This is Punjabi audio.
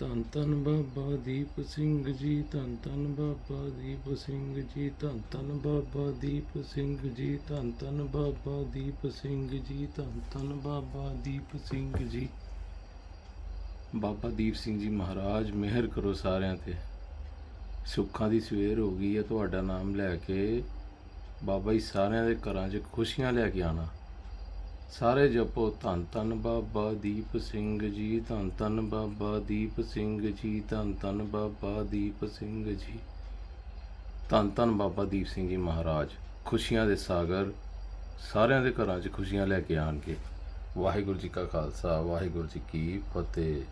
ਧੰਨ ਧੰਨ ਬਾਬਾ ਦੀਪ ਸਿੰਘ ਜੀ, ਧੰਨ ਧੰਨ ਬਾਬਾ ਦੀਪ ਸਿੰਘ ਜੀ, ਧੰਨ ਧੰਨ ਬਾਬਾ ਦੀਪ ਸਿੰਘ ਜੀ, ਧੰਨ ਧੰਨ ਬਾਬਾ ਦੀਪ ਸਿੰਘ ਜੀ, ਧੰਨ ਧੰਨ ਬਾਬਾ ਦੀਪ ਸਿੰਘ ਜੀ। ਬਾਬਾ ਦੀਪ ਸਿੰਘ ਜੀ ਮਹਾਰਾਜ, ਮਿਹਰ ਕਰੋ ਸਾਰਿਆਂ ਤੇ। ਸੁੱਖਾਂ ਦੀ ਸਵੇਰ ਹੋ ਗਈ ਹੈ, ਤੁਹਾਡਾ ਨਾਮ ਲੈ ਕੇ ਬਾਬਾ ਜੀ ਸਾਰਿਆਂ ਦੇ ਘਰਾਂ 'ਚ ਖੁਸ਼ੀਆਂ ਲੈ ਕੇ ਆਣਾ ਸਾਰੇ ਜਪੋ ਧੰਨ ਧੰਨ ਬਾਬਾ ਦੀਪ ਸਿੰਘ ਜੀ, ਧੰਨ ਧੰਨ ਬਾਬਾ ਦੀਪ ਸਿੰਘ ਜੀ, ਧੰਨ ਧੰਨ ਬਾਬਾ ਦੀਪ ਸਿੰਘ ਜੀ। ਧੰਨ ਧੰਨ ਬਾਬਾ ਦੀਪ ਸਿੰਘ ਜੀ ਮਹਾਰਾਜ, ਖੁਸ਼ੀਆਂ ਦੇ ਸਾਗਰ ਸਾਰਿਆਂ ਦੇ ਘਰਾਂ 'ਚ ਖੁਸ਼ੀਆਂ ਲੈ ਕੇ ਆਣਗੇ ਵਾਹਿਗੁਰੂ ਜੀ ਕਾ ਖਾਲਸਾ, ਵਾਹਿਗੁਰੂ ਜੀ ਕੀ ਫਤਿਹ।